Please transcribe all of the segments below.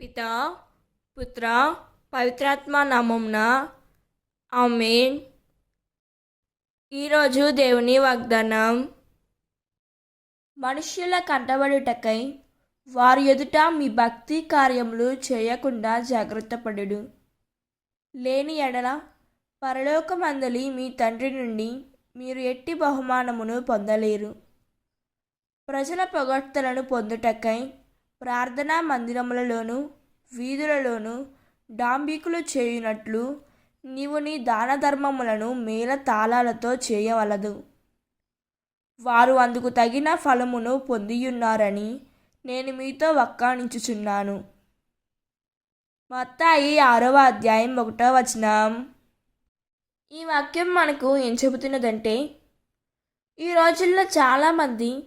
పిత పుత్ర పవిత్రాత్మ నామంన ఆమెన్. ఈరోజు దేవుని వాగ్దానం. మనుష్యుల కంటబడుటకై వారి ఎదుట మీ భక్తి కార్యములు చేయకుండా జాగ్రత్త పడుడు. లేని ఎడల పరలోకమందలి మీ తండ్రి నుండి మీరు ఎట్టి బహుమానమును పొందలేరు. ప్రజల పొగడ్తలను పొందుటకై ప్రార్థనా మందిరములలోను వీధులలోను డాంబికులు చేయునట్లు నీవు నీ దాన ధర్మములను మేల తాళాలతో చేయవలదు. వారు అందుకు తగిన ఫలమును పొందియున్నారని నేను మీతో వక్కాణించుచున్నాను. మత్తాయి ఆరవ అధ్యాయం ఒకటో వచనం. ఈ వాక్యం మనకు ఏం చెబుతున్నదంటే ఈ రోజుల్లో చాలామంది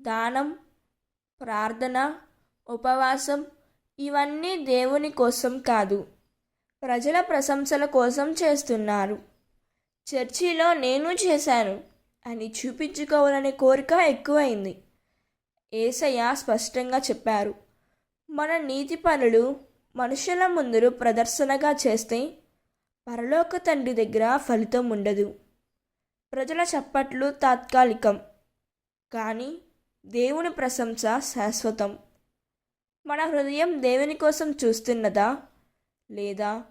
దానం ప్రార్థన ఉపవాసం ఇవన్నీ దేవుని కోసం కాదు. ప్రజల ప్రశంసల కోసం చేస్తున్నారు. చర్చిలో నేను చేశాను అని చూపించుకోవాలనే కోరిక ఎక్కువైంది. ఏసయ్య స్పష్టంగా చెప్పారు. మన నీతి పనులు మనుషుల ముందు ప్రదర్శనగా చేస్తే పరలోక తండ్రి దగ్గర ఫలితం ఉండదు. ప్రజల చప్పట్లు తాత్కాలికం. కానీ దేవుని ప్రశంస శాశ్వతం. మన హృదయం దేవుని కోసం చూస్తున్నదా? లేదా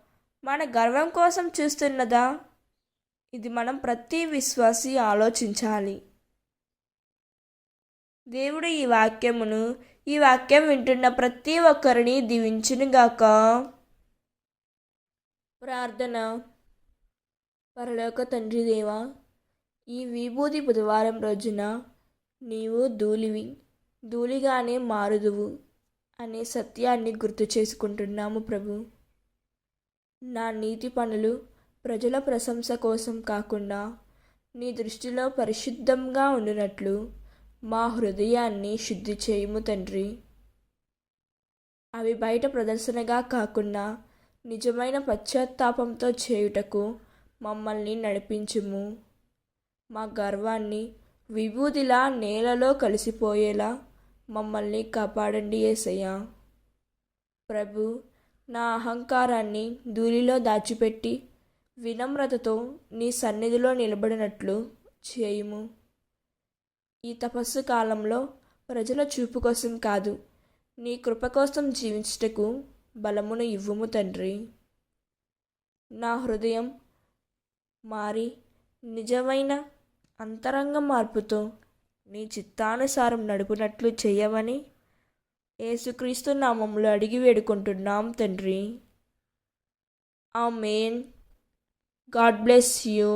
మన గర్వం కోసం చూస్తున్నదా? ఇది మనం ప్రతి విశ్వాసి ఆలోచించాలి. దేవుడు ఈ వాక్యమును ఈ వాక్యం వింటున్న ప్రతి ఒక్కరిని దీవించునుగాక. ప్రార్థన. పరలోక తండ్రి దేవా ఈ విభూతి బుధవారం రోజున నీవు ధూళివి ధూళిగానే మారుదువు అనే సత్యాన్ని గుర్తు చేసుకుంటున్నాము ప్రభు. నా నీతి పనులు ప్రజల ప్రశంస కోసం కాకుండా నీ దృష్టిలో పరిశుద్ధంగా ఉండినట్లు మా హృదయాన్ని శుద్ధి చేయుము తండ్రి. అవి బయట ప్రదర్శనగా కాకుండా నిజమైన పశ్చాత్తాపంతో చేయుటకు మమ్మల్ని నడిపించుము. మా గర్వాన్ని విభూదిలా నేలలో కలిసిపోయేలా మమ్మల్ని కాపాడండి ఏసయ్యా. ప్రభు నా అహంకారాన్ని ధూళిలో దాచిపెట్టి వినమ్రతతో నీ సన్నిధిలో నిలబడినట్లు చేయుము. ఈ తపస్సు కాలంలో ప్రజల చూపు కోసం కాదు నీ కృప కోసం జీవించుటకు బలమును ఇవ్వుము తండ్రి. నా హృదయం మారి నిజమైన అంతరంగ మార్పుతో నీ చిత్తానుసారం నడుపునట్లు చేయమని యేసుక్రీస్తు నామంలో అడిగి వేడుకుంటున్నాం తండ్రి. ఆ మెయిన్ గాడ్ బ్లెస్ యూ.